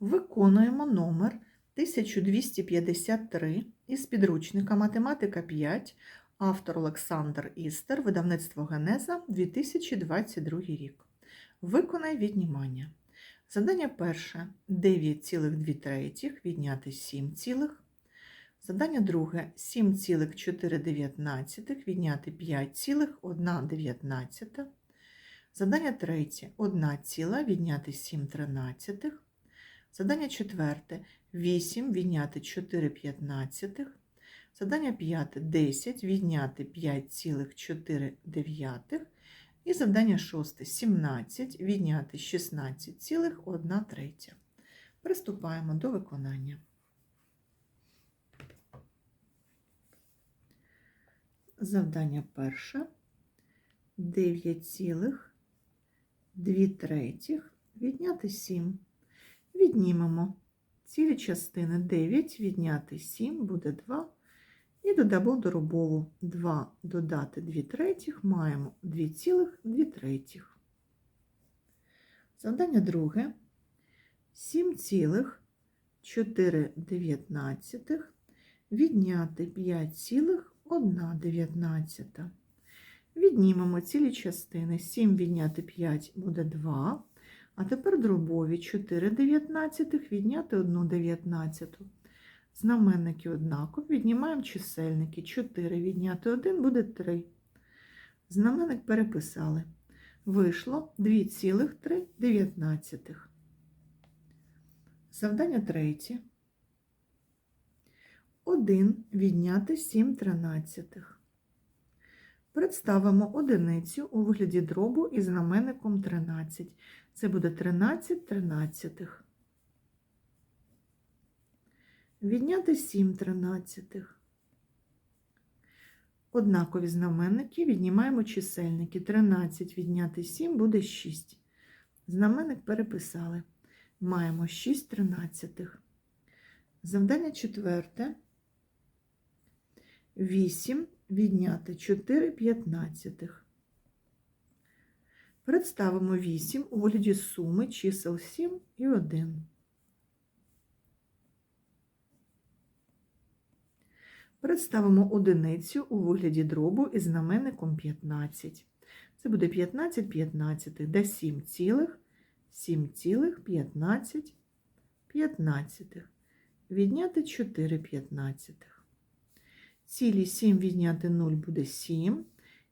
Виконуємо номер 1253 із підручника Математика 5, автор Олександр Істер, видавництво Генеза, 2022 рік. Виконай віднімання. Задання перше 9,2 відняти 7, цілих. Задання друге 7,419 відняти 5,119. Задання третє 1 ціла відняти 7 тринадцятих. Задання четверте 8 відняти 4 п'ятнадцятих. Задання п'яте 10 відняти 5,4 дев'ятих. І завдання шосте 17 відняти 16,1 третя. Приступаємо до виконання. Завдання перше 9,2 третіх відняти 7. Віднімемо цілі частини 9 відняти 7 буде 2. І додамо дробову 2 додати 2 третіх, маємо 2,2 третіх. Завдання друге 7,419 відняти 5,119. Віднімемо цілі частини. 7 відняти 5 буде 2. А тепер дробові 4 дев'ятнадцятих відняти 1 дев'ятнадцяту. Знаменники однакові, віднімаємо чисельники. 4 відняти 1 буде 3. Знаменник переписали. Вийшло 2,3. Завдання третє. 1 відняти 7 тринадцятих. Представимо одиницю у вигляді дробу із знаменником 13. Це буде 13 тринадцятих. Відняти 7 тринадцятих. Однакові знаменники віднімаємо чисельники. 13 відняти 7 буде 6. Знаменник переписали. Маємо 6 тринадцятих. Завдання четверте. 8 відняти 4 п'ятнадцятих. Представимо 8 у вигляді суми чисел 7 і 1. Представимо одиницю у вигляді дробу із знаменником 15. Це буде 15 15, де 7 цілих, 7 цілих 15 15. Відняти 4 п'ятнадцятих. Цілі 7 відняти 0 буде 7.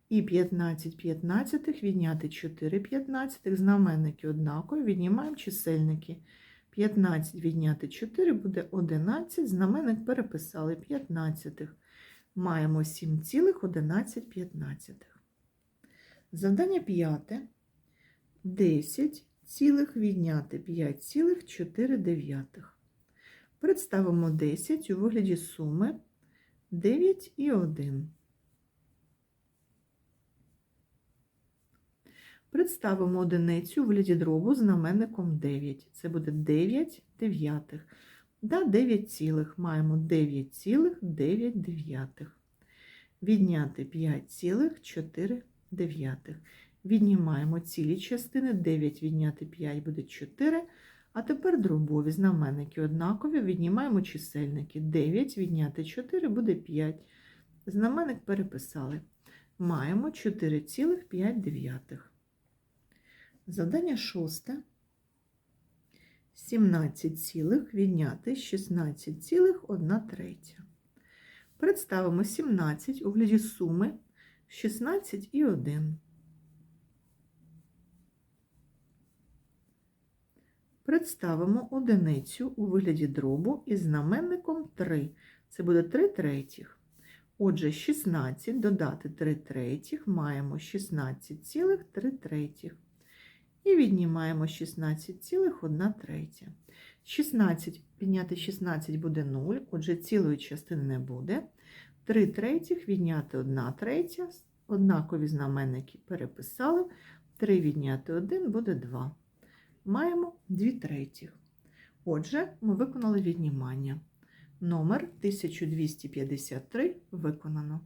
І 15 п'ятнадцятих відняти 4 п'ятнадцятих. Знаменники однакові, віднімаємо чисельники. 15 відняти 4 буде 11. Знаменник переписали 15. Маємо 7,11 п'ятнадцятих. Завдання п'яте. 10 цілих відняти 5,4 дев'ятих. Представимо 10 у вигляді суми 9 і 1. Представимо одиницю у вигляді дробу знаменником 9. Це буде 9 дев'ятих. Да, 9 цілих. Маємо 9 цілих 9 дев'ятих. Відняти 5,4 дев'ятих. Віднімаємо цілі частини. 9 відняти 5 буде 4. А тепер дробові знаменники однакові. Віднімаємо чисельники. 9 відняти 4 буде 5. Знаменник переписали. Маємо 4,5 дев'ятих. Завдання шосте. 17 цілих відняти 16 цілих 1 третя. Представимо 17 у вигляді суми 16 і 1. Представимо одиницю у вигляді дробу із знаменником 3. Це буде 3 третіх. Отже, 16 додати 3 третіх маємо 16,3 третіх. І віднімаємо 16,1 третя. 16 підняти 16 буде 0, отже, цілої частини не буде. 3 третіх відняти 1 третя. Однакові знаменники переписали. 3 відняти 1 буде 2. Маємо 2 третіх. Отже, ми виконали віднімання. Номер 1253 виконано.